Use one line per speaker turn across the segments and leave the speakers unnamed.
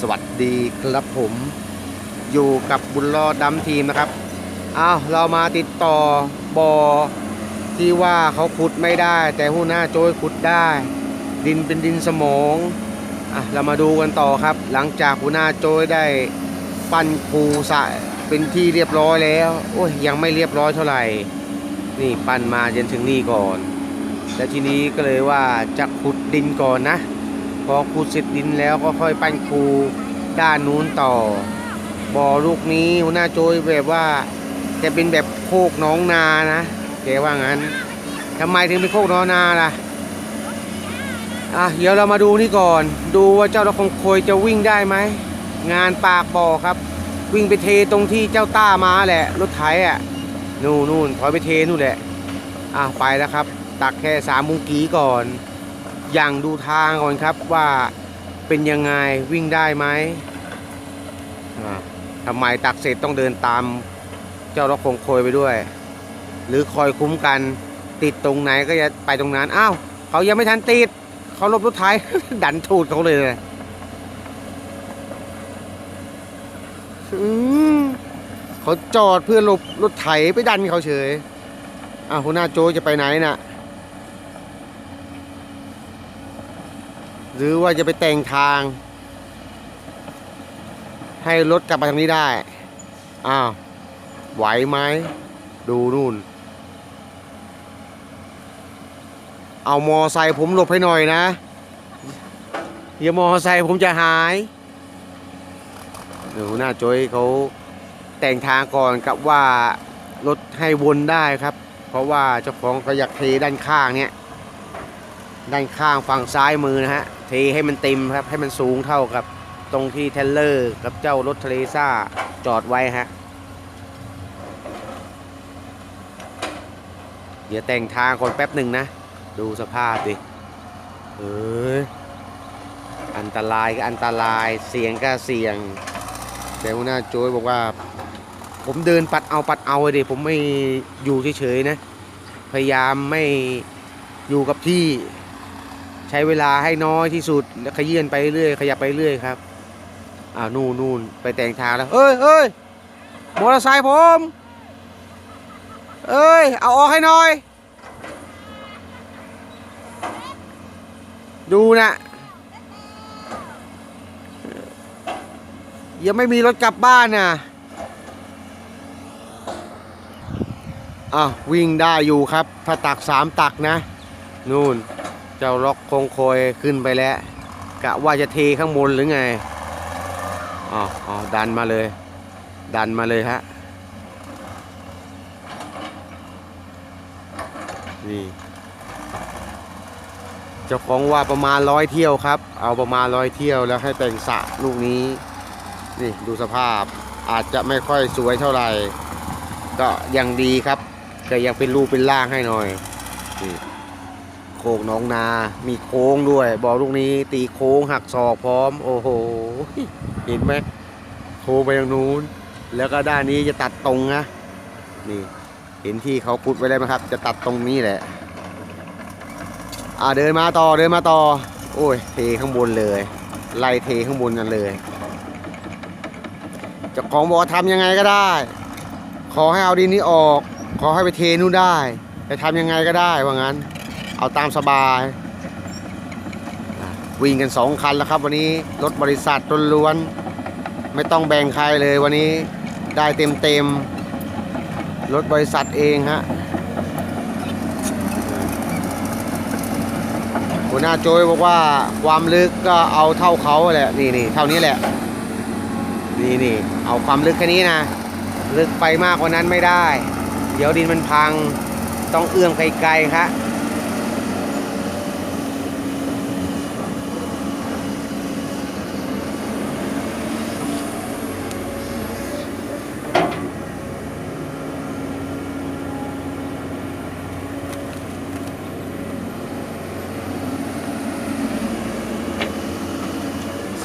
สวัสดีครับผมอยู่กับบุญรอดดำทีมนะครับอ้าวเรามาติดต่อบอที่ว่าเขาขุดไม่ได้ แต่หัวหน้าโจยขุดได้ ดินเป็นดินสมองอะเรามาดูกันต่อครับ หลังจากหัวหน้าโจยได้ปั้นคูสะเป็นที่เรียบร้อยแล้วโอ้ยยังไม่เรียบร้อยเท่าไหร่นี่ปั้นมาจนถึงนี่ก่อน แล้วทีนี้ก็เลยว่าจะขุดดินก่อนนะ พอขุดเสร็จดินแล้วก็ค่อยปั้นคูด้านนู้นต่อ บ่อลูกนี้หัวหน้าโจยแบบว่าจะเป็นแบบโคกน้องนานะแกว่างั้นทำไมถึงเป็นโคกน้องนาล่ะอะเดี๋ยวเรามาดูนี่ก่อน ดูว่าเจ้าตะคงโคยจะวิ่งได้ไหมงานปากบ่อครับ วิ่งไปเทตรงที่เจ้าต้ามาแหละรถไถอะนู่นนู่นถอยไปเทนู่นแหละอะไปแล้วครับ ตักแค่สามมุงกีก่อน อย่างดูทางก่อนครับว่าเป็นยังไงวิ่งได้ไหมทำไมตักเสร็จต้องเดินตามเจ้ารถคงโคยไปด้วย หรือคอยคุ้มกันติดตรงไหนก็จะไปตรงนั้นอ้าวเขายังไม่ทันติดเขาลบรถไถดันทูดเขาเลยเลยเขาจอดเพื่อลบรถไถไปดันเขาเฉยอ้าวหัวหน้าโจจะไปไหนน่ะ หรือว่าจะไปแต่งทาง ให้รถกลับมาทางนี้ได้ อ้าว ไหวไหม ดูนู่น เอามอไซค์ผมหลบให้หน่อยนะอย่ามอไซค์ผมจะหายเดี๋ยวหน้าโจยเขาแต่งทางก่อนกับว่ารถให้วนได้ครับ เพราะว่าเจ้าของเขาอยากเทด้านข้างเนี่ยด้านข้างฝั่งซ้ายมือนะฮะ เทให้มันเต็มครับ ให้มันสูงเท่ากับตรงที่เทเลอร์กับเจ้ารถเทเลซ่าจอดไว้ฮะ เดี๋ยวแต่งทางก่อนแป๊บหนึ่งนะ ดูสภาพดิ เอ้ยอันตรายก็อันตรายเสียงก็เสียง แต่หัวหน้าโจ้ยบอกว่า ผมเดินปัดเอาปัดเอาเลยดิผมไม่อยู่เฉยๆนะ พยายามไม่อยู่กับที่ ใช้เวลาให้น้อยที่สุดแล้วขยื่นไปเรื่อยขยับไปเรื่อยครับอ่านู่นนู่นไปแต่งทางแล้วเอ้ยเอ้ยมอเตอร์ไซค์ผมเอ้ยเอาออกให้หน่อย ดูนะยังไม่มีรถกลับบ้านน่ะอะวิ่งได้อยู่ครับ ถ้าตักสามตักนะ นู่น เจ้าล็อกคงโคยขึ้นไปแล้ว กะว่าจะเทข้างบนหรือไงอ๋ออ๋อดันมาเลย ดันมาเลยฮะนี่เจ้าของว่าประมาณร้อยเที่ยวครับ เอาประมาณร้อยเที่ยวแล้วให้แต่งสระลูกนี้ นี่ดูสภาพอาจจะไม่ค่อยสวยเท่าไหร่ ก็ยังดีครับ ก็ยังเป็นรูปเป็นร่างให้หน่อยนี่ โคกหน้องนา มีโค้งด้วย บอกลูกนี้ ตีโค้งหักศอกพร้อม โอ้โห เห็นไหมโค้งไปทางนู้น แล้วก็ด้านนี้จะตัดตรงนะนี่ เห็นที่เขาพุดไว้ได้ไหมครับ จะตัดตรงนี้แหละ อ่าเดินมาต่อเดินมาต่อ โอ้ยเทข้างบนเลย ไล่เทข้างบนกันเลยจ้าของบอกว่าทำยังไงก็ได้ ขอให้เอาดินนี้ออก ขอให้ไปเทนู่นได้ ไปทำยังไงก็ได้ว่างั้น เอาตามสบาย วิ่งกันสองคันแล้วครับวันนี้รถบริษัทล้วนๆไม่ต้องแบ่งใครเลยวันนี้ได้เต็มเต็มๆรถบริษัทเองฮะหัวหน้าโจยบอกว่าความลึกก็เอาเท่าเขาแหละนี่นี่เท่านี้แหละนี่นี่เอาความลึกแค่นี้นะ ลึกไปมากกว่านั้นไม่ได้ เดี๋ยวดินมันพังต้องเอื้อมไกลๆครับ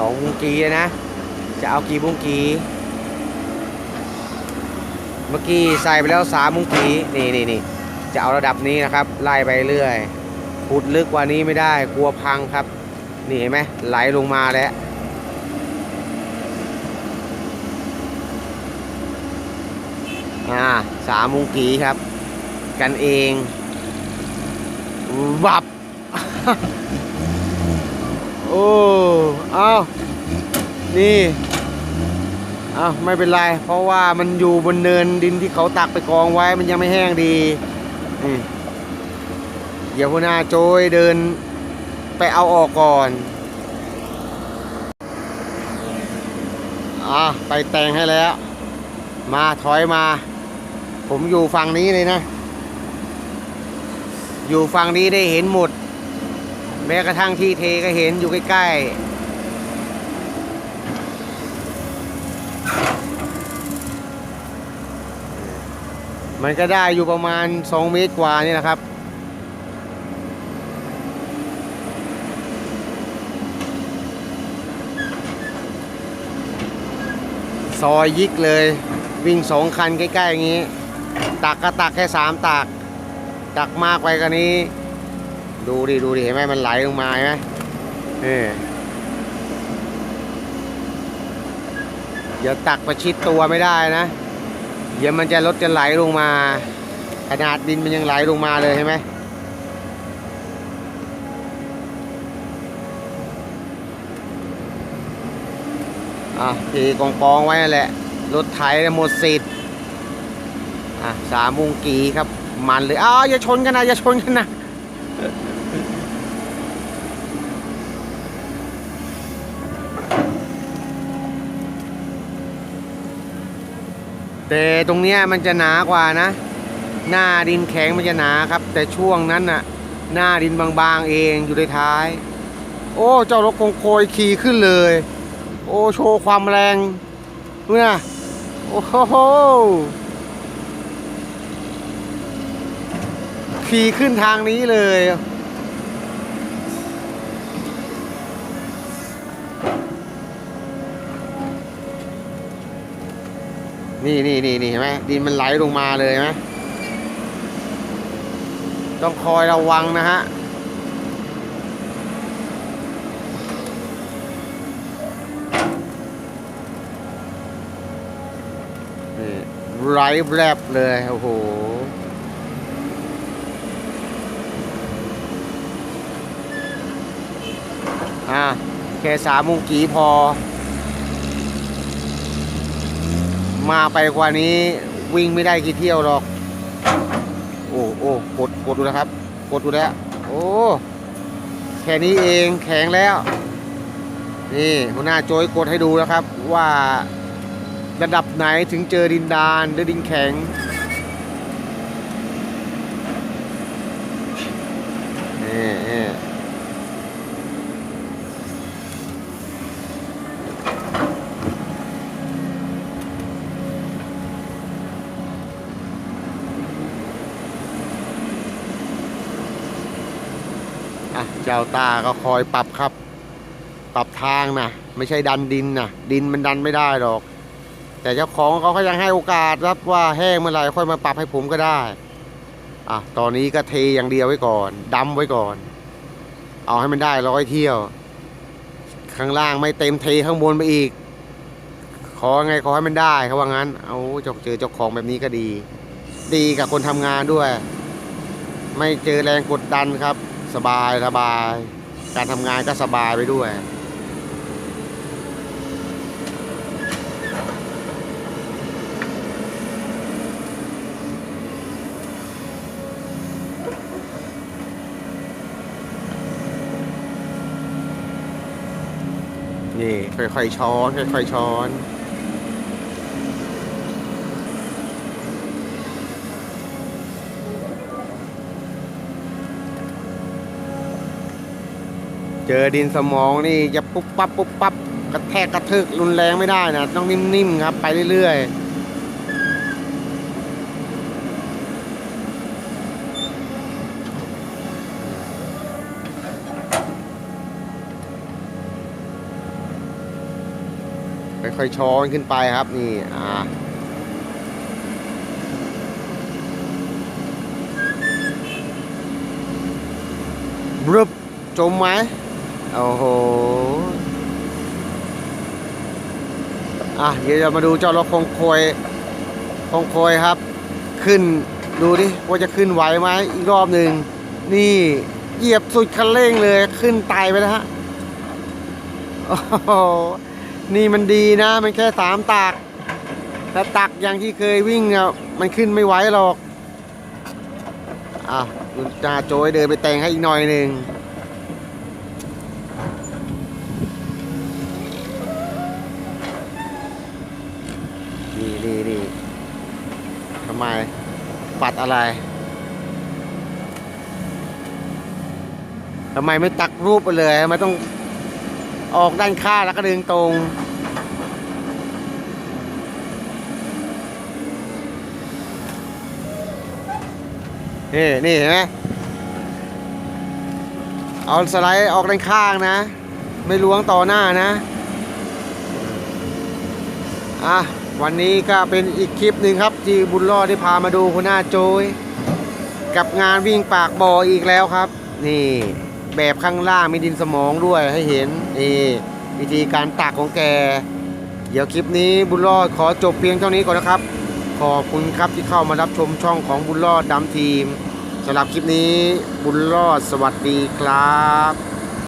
สองบุ้งกีนะ จะเอากี่บุ้งกีเมื่อกี้ใส่ไปแล้วสามบุ้งกีนี่นี่นี่จะเอาระดับนี้นะครับ ไล่ไปเรื่อยขุดลึกกว่านี้ไม่ได้กลัวพังครับ นี่เห็นไหมไหลลงมาแล้วอ่าสามมุงกีครับ กันเองวับ โอ้เอานี่เอาไม่เป็นไร เพราะว่ามันอยู่บนเนินดินที่เขาตักไปกองไว้มันยังไม่แห้งดีนี่เดี๋ยวหัวหน้าโจยเดินไปเอาออกก่อนอะไปแต่งให้แล้ว มาถอยมา ผมอยู่ฝั่งนี้เลยนะ อยู่ฝั่งนี้ได้เห็นหมด แม้กระทั่งที่เทก็เห็นอยู่ใกล้ๆ มันก็ได้อยู่ประมาณ 2 เมตรกว่านี่นะครับซอยยิกเลย วิ่งสองคันใกล้ๆอย่างนี้ ตักก็ตักแค่สามตัก ตักมากไปกว่านี้ ดูดิ ดูดิ เห็นไหมมันไหลลงมาเห็นไหมเออเดี๋ยวตักประชิดตัวไม่ได้นะ เดี๋ยวมันจะรถจะไหลลงมา ขนาดดินมันยังไหลลงมาเลยใช่ไหมอะทีกองกองไว้นั่นแหละ รถไถหมดสิทธิ์อะสามมุงกีครับ มันเลยอ้าวอย่าชนกันนะ อย่าชนกันนะ แต่ตรงเนี้ยมันจะหนากว่านะ หน้าดินแข็งมันจะหนาครับ แต่ช่วงนั้นน่ะ หน้าดินบางๆเองอยู่ในท้าย โอ้ เจ้ารถคงโคยขี่ขึ้นเลย โอ้โชว์ความแรงดูนะโอ้โหขี่ขึ้นทางนี้เลย นี่นี่นี่นี่เห็นไหมดินมันไหลลงมาเลยไหมต้องคอยระวังนะฮะไหลแรบเลย โอ้โหอะแค่สามมุงกีพอ มาไปกว่านี้วิ่งไม่ได้กี่เที่ยวหรอก โอ้โอ้กดกดดูนะครับ กดดูแล้ว โอ้แค่นี้เองแข็งแล้ว นี่หัวหน้าโจยกดให้ดูนะครับ ว่าระดับไหนถึงเจอดินดานหรือดินแข็งนี่ จ้าตาก็คอยปรับครับ ปรับทางนะไม่ใช่ดันดินนะดินมันดันไม่ได้หรอก แต่เจ้าของเขาก็ยังให้โอกาสรับว่าแห้งเมื่อไหร่ค่อยมาปรับให้ผมก็ได้อะตอนนี้ก็เทอย่างเดียวไว้ก่อนดำไว้ก่อน เอาให้มันได้ร้อยเที่ยว ข้างล่างไม่เต็มเทข้างบนไปอีก ขอไงขอให้มันได้เขาว่างั้น เอาเจาเจอเจ้าของแบบนี้ก็ดี ดีกับคนทำงานด้วย ไม่เจอแรงกดดันครับ สบายสบาย การทำงานก็สบายไปด้วย นี่ ค่อยๆช้อน ค่อยๆช้อน เจอดินสมองนี่จะปุ๊บปั๊บปุ๊บปั๊บกระแทกกระทึกรุนแรงไม่ได้นะต้องนิ่มๆครับ ไปเรื่อยๆค่อยๆช้อนขึ้นไปครับนี่อ่าบรึบจมไหม โอ้โห อะ เดี๋ยวมาดูเจ้ารถคงโคยคงโคยครับ ขึ้นดูดิว่าจะขึ้นไหวไหมอีกรอบหนึ่งนี่เหยียบสุดคันเร่งเลยขึ้นไตไปแล้วฮะโอ้โหนี่มันดีนะ มันแค่สามตักถ้าตักอย่างที่เคยวิ่งอะมันขึ้นไม่ไหวหรอกอะคุณจ่าโจยเดินไปแต่งให้อีกหน่อยหนึ่ง นี่นี่นี่ทำไม ปัดอะไรทำไมไม่ตักรูปไปเลยทำไมต้องออกด้านข้างแล้วก็ดึงตรง นี่นี่เห็นไหมเอาสไลด์ออกด้านข้างนะ ไม่ล้วงต่อหน้านะ อะ วันนี้ก็เป็นอีกคลิปหนึ่งครับที่บุญรอดได้พามาดูคุณหน้าโจย กับงานวิ่งปากบ่ออีกแล้วครับ นี่แบบข้างล่างมีดินสมองด้วยให้เห็นนี่วิธีการตักของแก เดี๋ยวคลิปนี้บุญรอดขอจบเพียงเท่านี้ก่อนนะครับ ขอบคุณครับที่เข้ามารับชมช่องของบุญรอดดำทีมสำหรับคลิปนี้บุญรอดสวัสดีครับ